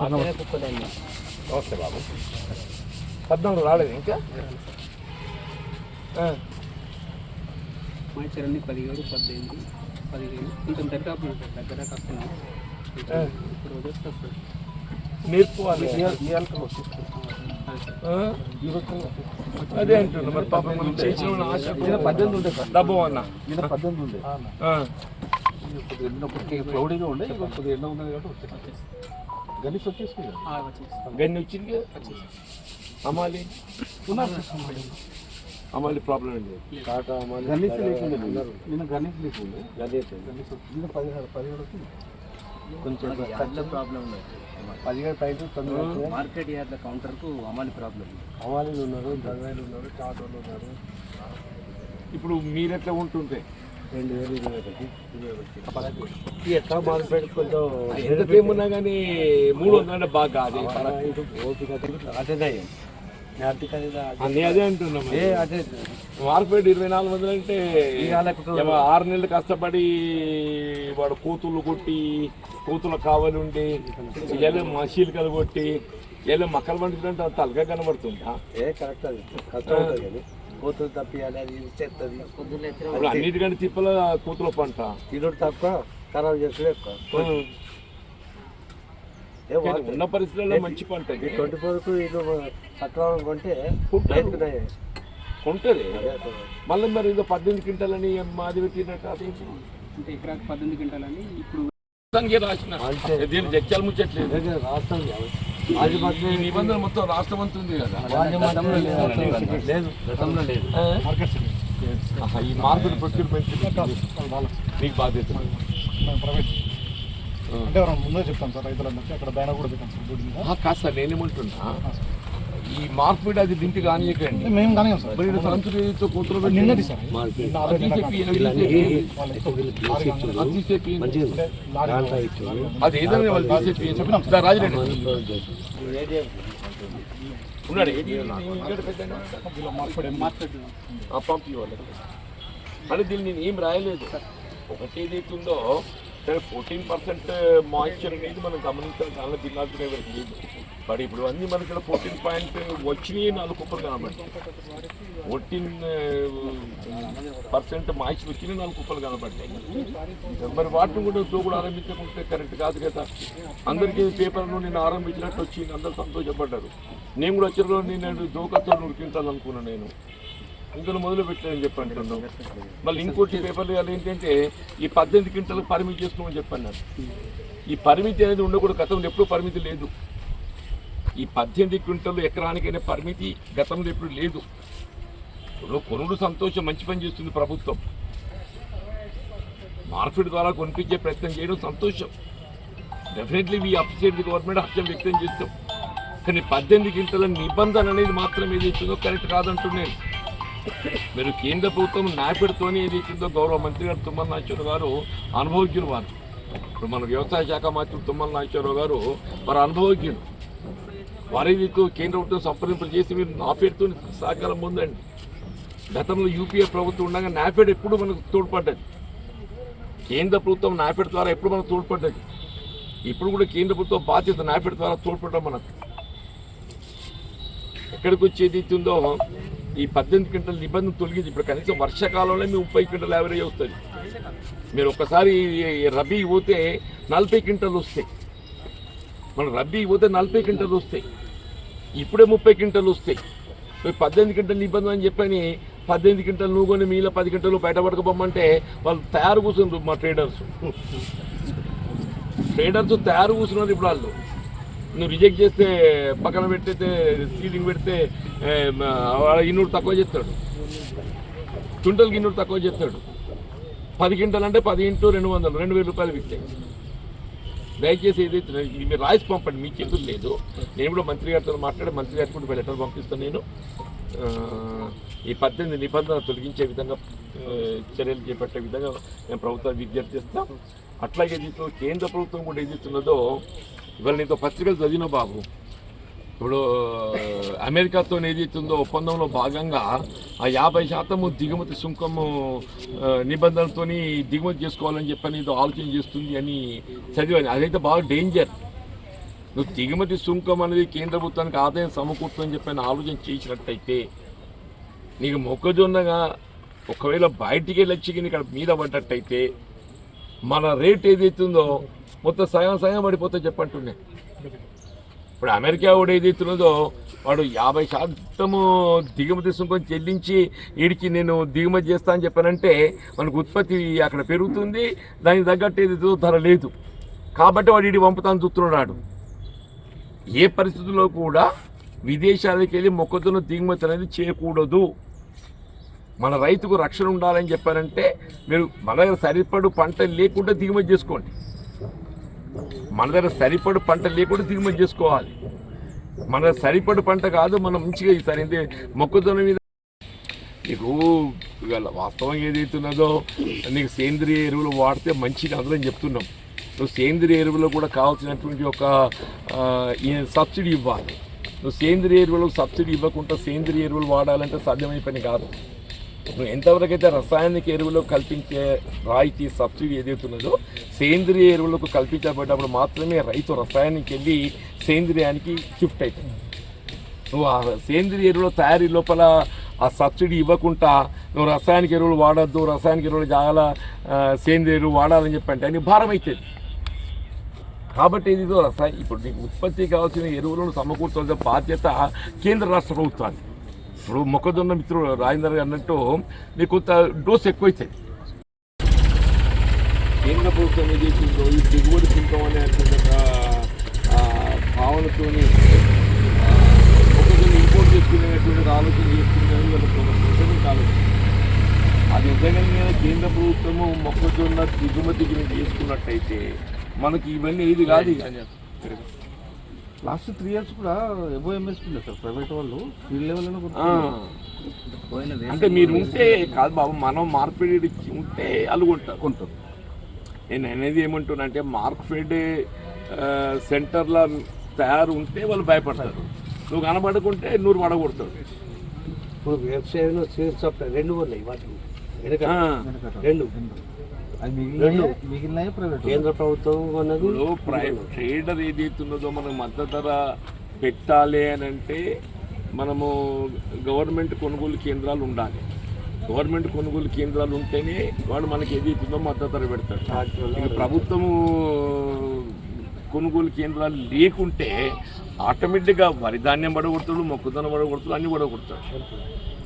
నమస్తే బాబు. పద్నాలుగు రాలేదు ఇంకా? ఆ, మాచరన్ని పదిహేడు పద్దెనిమిది పదిహేను. కొంచెం దగ్గర దగ్గర ఆ. ఇప్పుడు వదిలేస్తాం సార్. నేర్చుకోవాలి? అదే అంటున్నా మరి పాపం మనం చేసిన ఆశ పద్దెనిమిది ఉండే డబ్బు అన్న. ఈయన పద్దెనిమిది ఉండే. ఆ. కొద్దిగా ఎండ కొద్దిగా క్లౌడీగా ఉండే కొద్దిగా ఎండ ఉన్నది కాబట్టి వచ్చేసి గణేష్ వచ్చేసింది. గన్ని వచ్చింది. కదా? అమాలి అమాలి ప్రాబ్లం ఏంటి గణేష్ లేకుండే నిన్న గణేష్ లేకుండే. గణేష్ నిన్న పదిహేడు పదిహేడు వచ్చింది. కొంచెం ప్రాబ్లం ఉంది పదిహేడు పైన తొమ్మిది మార్కెట్ యార్డ్ల కౌంటర్కు అమలు ప్రాబ్లం అవాలీలు ఉన్నారు గంగాయిలు ఉన్నారు చాటోళ్ళు ఉన్నారు. ఇప్పుడు మీరెట్లా ఉంటుంటే? రెండు వేలు ఇరవై ఒకటి ఎట్లా మార్కెట్ కొంచెం ఎంత టైం ఉన్నా కానీ మూడు వందల బాగా కాదు ఓపిక అదే అన్నీ అదే అంటున్నాం ఏ అదే. మార్కెట్ ఇరవై నాలుగు వందలు అంటే ఆరు నెలలు కష్టపడి వాడు కూతుళ్ళు కొట్టి కూతుల కావాలి ఉండి ఇలా మసీలు కలగొట్టి ఇలా మక్కలు పండుతుంటే తలగా కనబడుతుందా. ఏ కరెక్ట్ అది. కష్టం కూతురు తప్పియాలి అది ఇప్పుడు అన్నిటికంటే తిప్పల కూతుల పంట తినడు తక్కువ ఖరాబ్ చేసుడు ఎక్కువ ఏ కానీ వాడు ఉన్న పరిస్థితుల్లో మంచి పంట ఇది. ట్వంటీ ఫోర్కు వీళ్ళు సక్రమం కొంటే. కొంటది అదే అదే. మళ్ళీ మరి ఇదో పద్దెనిమిది క్వింటాలని మాది పెట్టినట్టు అదేంటి? అంటే ఎకరాకు పద్దెనిమిది గంటలని ఇప్పుడు రాసిన. దీన్ని జగ్చాలు ముచ్చట్లేదు అదే నిబంధన మొత్తం రాష్ట్రం అంతా ఉంది కదా లేదు. గతంలో లేదు. ఈ మార్కెట్ ప్రొక్యూర్మెంట్ మీకు బాధ్యత. అంటే ముందే చెప్తాను సార్ రైతులందరికీ. అక్కడ బ్యానర్ కూడా పెట్టాను సార్ కాదు సార్ నేనేమంటున్నా? ఈ మార్కెట్ అది దింటి కానియకండి. మేము కానీ సార్. కూతురు నిన్నది సార్ అది ఏదైనా వాళ్ళు చెప్పినాం ఉన్నాడు. పంపి వాళ్ళకి. అంటే దీన్ని నేను ఏం రాయలేదు. ఒకటి ఏదైతుందో సరే ఫోర్టీన్ పర్సెంట్ మాయిశ్చర్ అనేది మనం గమనించాలి. దానిలో ఎవరికి లేదు. బట్ ఇప్పుడు అన్ని మనకి ఇక్కడ ఫోర్టీన్ పాయింట్ వచ్చినాయి నాలుగు కుప్పలు కనబడి ఫోర్టీన్ పర్సెంట్ మార్చి వచ్చినాయి నాలుగు కుప్పలు కనబడ్డాయి మరి వాటిని కూడా దూకుడు ఆరంభించకుంటే కరెక్ట్ కాదు కదా. అందరికీ పేపర్లో నేను ఆరంభించినట్టు వచ్చింది అందరూ సంతోషపడ్డారు. నేను కూడా వచ్చిన నేను దోకతో ఉడికించాలనుకున్నాను నేను. ఇందులో మొదలు పెట్టానని చెప్పి అంటున్నాం మళ్ళీ ఇంకోటి పేపర్లు ఇవాళ ఏంటంటే ఈ పద్దెనిమిది క్వింటలకు పరిమితి చేసుకోమని చెప్పన్నారు. ఈ పరిమితి అనేది ఉండకూడదు. గతంలో ఎప్పుడూ పరిమితి లేదు. ఈ పద్దెనిమిది క్వింటలు ఎకరానికైనా పరిమితి గతంలో ఎప్పుడు లేదు. కొనుడు సంతోషం మంచి పని చేస్తుంది ప్రభుత్వం. మార్కెట్ ద్వారా కొనిపించే ప్రయత్నం చేయడం సంతోషం. Definitely we appreciate the government హర్షం వ్యక్తం చేస్తాం. కానీ పద్దెనిమిది గింటల నిబంధన అనేది మాత్రం ఏది ఇచ్చిందో కరెక్ట్ కాదంటున్నాను. మీరు కేంద్ర ప్రభుత్వం నాయకుడితోనే ఏది ఇచ్చిందో గౌరవ మంత్రి గారు తుమ్మల నాగేశ్వరరావు గారు అనుభవజ్ఞులు వారు. ఇప్పుడు మన వ్యవసాయ శాఖ మంత్రి తుమ్మల నాగేశ్వరరావు గారు వారు అనుభవజ్ఞులు. వారి మీకు కేంద్ర ప్రభుత్వం సంప్రదింపులు చేసి మీరు నాఫెడ్తో సహకారం పొందండి. గతంలో యూపీఏ ప్రభుత్వం ఉండగా నాఫెడ్ ఎప్పుడు మనకు తోడ్పడ్డది. కేంద్ర ప్రభుత్వం నాఫెడ్ ద్వారా ఎప్పుడు మనకు తోడ్పడ్డది? ఇప్పుడు కూడా కేంద్ర ప్రభుత్వం బాధ్యత నాఫెడ్ ద్వారా తోడ్పడడం మనకు. ఎక్కడికి వచ్చేది ఉందో ఈ పద్దెనిమిది గంటల నిబంధన తొలగింది. ఇప్పుడు కనీసం వర్షాకాలంలో మీ ముప్పై క్వింటల్ యావరేజ్ వస్తుంది మీరు ఒకసారి రబీ పోతే నలభై క్వింటల్ వస్తాయి. మన రబీ పోతే నలభై క్వింటల్ వస్తాయి. ఇప్పుడే ముప్పై క్వింటల్ వస్తాయి. మీరు పద్దెనిమిది గంటల ఇబ్బంది అని చెప్పని పద్దెనిమిది గంటలు నువ్వు కొని మీలో పది గంటలు బయట పడకపోమంటే వాళ్ళు తయారు కూర్చున్నారు మా ట్రేడర్స్ ట్రేడర్స్ తయారు కూర్చున్నారు ఇప్పుడు వాళ్ళు. నువ్వు రిజెక్ట్ చేస్తే పక్కన పెట్టేస్తే సీలింగ్ పెడితే ఇన్నూరు తక్కువ చేస్తాడు. క్వింటల్కి ఇన్నూరు తక్కువ చేస్తాడు. పది క్వింటల్ అంటే పది ఇంటూ రెండు వందలు రెండు వేల రూపాయలు విక్తాయి. దయచేసి ఏదైతే ఇది మీరు రాసి పంపండి మీ చేతులు లేదు. నేను కూడా మంత్రి గారితో మాట్లాడి మంత్రి గారికి కూడా లెటర్ పంపిస్తాను నేను. ఈ పద్దెనిమిది నిబంధన తొలగించే విధంగా చర్యలు చేపట్టే విధంగా నేను ప్రభుత్వాన్ని విజ్ఞప్తి చేస్తాం. అట్లాగే దీంట్లో కేంద్ర ప్రభుత్వం కూడా ఏదైతున్నదో ఇవాళ నీతో పత్రికలు చదివిన బాబు. ఇప్పుడు అమెరికాతో ఏదైతుందో ఒప్పందంలో భాగంగా ఆ యాభై శాతము దిగుమతి సుంకము నిబంధనలతో నిబంధనలతోని దిగుమతి చేసుకోవాలని చెప్పని ఏదో ఆలోచన చేస్తుంది అని చదివాను. అదైతే బాగా డేంజర్ నువ్వు దిగుమతి సుంకం అనేది కేంద్ర ప్రభుత్వానికి ఆదాయం సమకూర్తుందని చెప్పిన ఆలోచన చేసినట్టయితే నీకు మొక్కజొన్నగా ఒకవేళ బయటికి వెళ్ళొచ్చి ఇక్కడ మీద పడ్డట్టయితే మన రేట్ ఏదైతుందో మొత్తం సగం సగం పడిపోతే చెప్పంటుండే ఇప్పుడు అమెరికా వాడు ఏదైతున్నదో వాడు యాభై శాతము దిగుమతి సుంకం చెల్లించి వీడికి నేను దిగుమతి చేస్తా అని చెప్పానంటే మనకు ఉత్పత్తి అక్కడ పెరుగుతుంది దానికి తగ్గట్టు ఏదైతే ధర లేదు. కాబట్టి వాడు వీడి పంపుతాను చూస్తున్నాడు. ఏ పరిస్థితుల్లో కూడా విదేశాలకు వెళ్ళి మొక్కజొన్న దిగుమతి అనేది చేయకూడదు. మన రైతుకు రక్షణ ఉండాలని చెప్పారంటే మీరు మన దగ్గర సరిపడు పంట లేకుండా దిగుమతి చేసుకోండి. మన దగ్గర సరిపడు పంట లేకుండా దిగుమతి చేసుకోవాలి. మన దగ్గర సరిపడు పంట కాదు మనం మంచిగా ఈసారి ఏంటి మొక్కజొన్న మీద నీకు ఇవాళ వాస్తవం ఏదైతున్నదో నీకు సేంద్రియ ఎరువులు వాడితే మంచిది అందరం చెప్తున్నాం. నువ్వు సేంద్రియ ఎరువులు కూడా కావాల్సినటువంటి ఒక సబ్సిడీ ఇవ్వాలి. నువ్వు సేంద్రియ ఎరువులకు సబ్సిడీ ఇవ్వకుండా సేంద్రియ ఎరువులు వాడాలంటే సాధ్యమైన పని కాదు. ఎంతవరకు అయితే రసాయనిక ఎరువులు కల్పించే రాయితీ సబ్సిడీ ఏదైతున్నదో సేంద్రియ ఎరువులకు కల్పించబడ్డప్పుడు మాత్రమే రైతు రసాయనానికి వెళ్ళి సేంద్రియానికి షిఫ్ట్ అవుతుంది నువ్వు ఆ సేంద్రియ ఎరువుల తయారీ లోపల ఆ సబ్సిడీ ఇవ్వకుండా నువ్వు రసాయనిక ఎరువులు వాడద్దు రసాయనిక ఎరువులు జాగాల సేంద్రియ ఎరువు వాడాలని చెప్పంటే అని భారం అవుతుంది కాబట్టి ఇది ఇదో రసాయ ఇప్పుడు నీకు ఉత్పత్తి కావాల్సిన ఎరువులను సమకూర్చాల్సిన బాధ్యత కేంద్ర రాష్ట్ర ప్రభుత్వాన్ని ఇప్పుడు మొక్కజొన్న మిత్రుడు రాజేందర్ గారు అన్నట్టు నీకు కొంత డోస్ ఎక్కువైతుంది కేంద్ర ప్రభుత్వం ఏది చేసిందో ఈ దిగుబడి సుంకం అనేటువంటి ఒక, ఆ, భావనతోని ఆ, మొక్కజొన్న ఇంపోర్ట్ చేసుకునేటువంటి ఆలోచన చేస్తుందని వాళ్ళకి ఆలోచన అది నిజంగా కేంద్ర ప్రభుత్వము మొక్కజొన్న దిగుమతి గురించి చేసుకున్నట్టయితే మనకి ఇవన్నీ ఇది కాదు. లాస్ట్ త్రీ ఇయర్స్ కూడా ఎబో ఎంఎస్పీ లేదు సార్ ప్రైవేట్ వాళ్ళు ఫీల్డ్ లెవెల్ అంటే మీరు ఉంటే కాదు బాబు మనం ఇచ్చి ఉంటే అలుగుంటారు కొంటారు. నేను అనేది ఏమంటున్నా అంటే మార్క్ఫెడ్ సెంటర్ల తయారు ఉంటే వాళ్ళు భయపడతారు. నువ్వు కనబడకుంటే నూరు పడగొడతాడు ఇప్పుడు వ్యవసాయం సీడ్స్ సప్లై రెండు ఉన్నాయి ఆ, రెండు. కేంద్ర ప్రభుత్వం ప్రైవేట్ ట్రేడర్ ఏదైతున్నదో మనం మద్దతు ధర పెట్టాలి అని అంటే మనము గవర్నమెంట్ కొనుగోలు కేంద్రాలు ఉండాలి. గవర్నమెంట్ కొనుగోలు కేంద్రాలు ఉంటేనే వాడు మనకి ఏదైతుందో మద్దతు ధర పెడతాడు ఇక ప్రభుత్వము కొనుగోలు కేంద్రాలు లేకుంటే ఆటోమేటిక్గా వరి ధాన్యం పడగొడతాడు మొక్కజొన్న పడగొడతాడు అన్ని పడగొడతాడు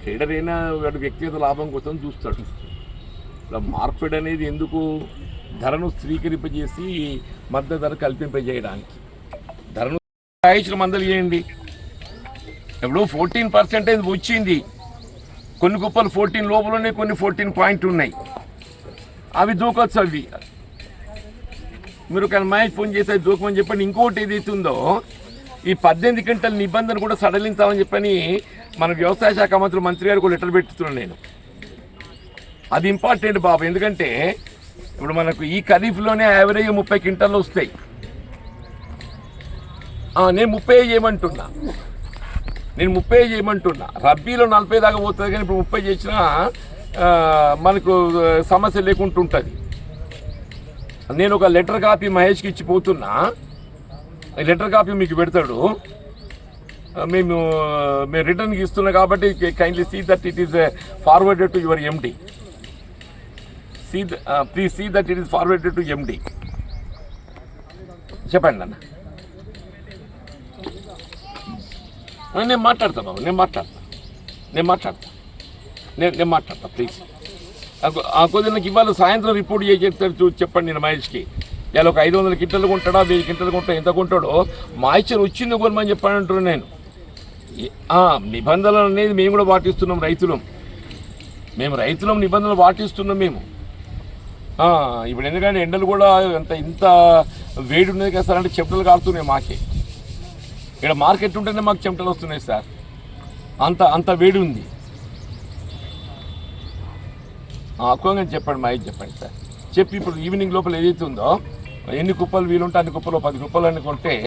ట్రేడర్ అయినా వాడు వ్యక్తిగత లాభం కోసం చూస్తాడు. మార్పిడి అనేది ఎందుకు? ధరను స్థిరీకరింపజేసి మద్దతు ధర కల్పింపజేయడానికి. ధరను రాయించిన మందలు చేయండి. ఎప్పుడో ఫోర్టీన్ పర్సెంటేజ్ వచ్చింది. కొన్ని కుప్పలు ఫోర్టీన్ లోపల ఉన్నాయి కొన్ని ఫోర్టీన్ పాయింట్ ఉన్నాయి. అవి దూకొచ్చు అవి మీరు ఒక మహేష్ ఫోన్ చేసి దూకమని చెప్పండి. ఇంకోటి ఏదైతే ఉందో ఈ పద్దెనిమిది గంటల నిబంధన కూడా సడలించాలని చెప్పని మన వ్యవసాయ శాఖ మంత్రి మంత్రి కూడా లెటర్ పెట్టుతున్నాను నేను. అది ఇంపార్టెంట్ బాబు ఎందుకంటే ఇప్పుడు మనకు ఈ ఖరీఫ్లోనే యావరేజ్ ముప్పై క్వింటల్ వస్తాయి. నేను ముప్పై చేయమంటున్నా. నేను ముప్పై చేయమంటున్నా. రబ్బీలో నలభై దాకా పోతుంది కానీ ఇప్పుడు ముప్పై చేసినా మనకు సమస్య లేకుండా ఉంటుంది. నేను ఒక లెటర్ కాపీ మహేష్కి ఇచ్చిపోతున్నా లెటర్ కాపీ మీకు పెడతాడు. మేము మేము రిటర్న్కి ఇస్తున్నాం కాబట్టి kindly see that it is forwarded to your MD see please see that it is forwarded to MD చెప్పండి అన్న నేను మాట్లాడతా బాబు నేను మాట్లాడతా. నేను మాట్లాడతా. నేను నేను మాట్లాడతా ప్లీజ్ ఆ కొద్ది నాకు ఇవాళ సాయంత్రం రిపోర్ట్ చేసి చూసి చూ చెప్పండి నేను మహేష్కి. ఇలా ఒక ఐదు వందల కింటలు కొంటాడా వెయ్యి కింటలు కొంటా ఎంత కొంటాడో? మాయిచర్ వచ్చింది కొనమని చెప్పాను అంటున్నాను నేను. నిబంధనలు అనేది మేము కూడా పాటిస్తున్నాం రైతులం. మేము రైతులం నిబంధనలు పాటిస్తున్నాం మేము. ఇప్పుడు ఎందుకంటే ఎండలు కూడా అంత ఇంత వేడి ఉన్నది కదా సార్ అంటే చెమటలు కారుతున్నాయి మాకే. ఇక్కడ మార్కెట్ ఉంటేనే మాకు చెమటలు వస్తున్నాయి సార్. అంత అంత వేడి ఉంది. అక్కువగా చెప్పండి మా చెప్పండి సార్. చెప్పి ఇప్పుడు ఈవినింగ్ లోపల ఏదైతే ఉందో ఎన్ని కుప్పలు వీలుంటే అన్ని కుప్పలు పది కుప్పలు అన్ని కొంటే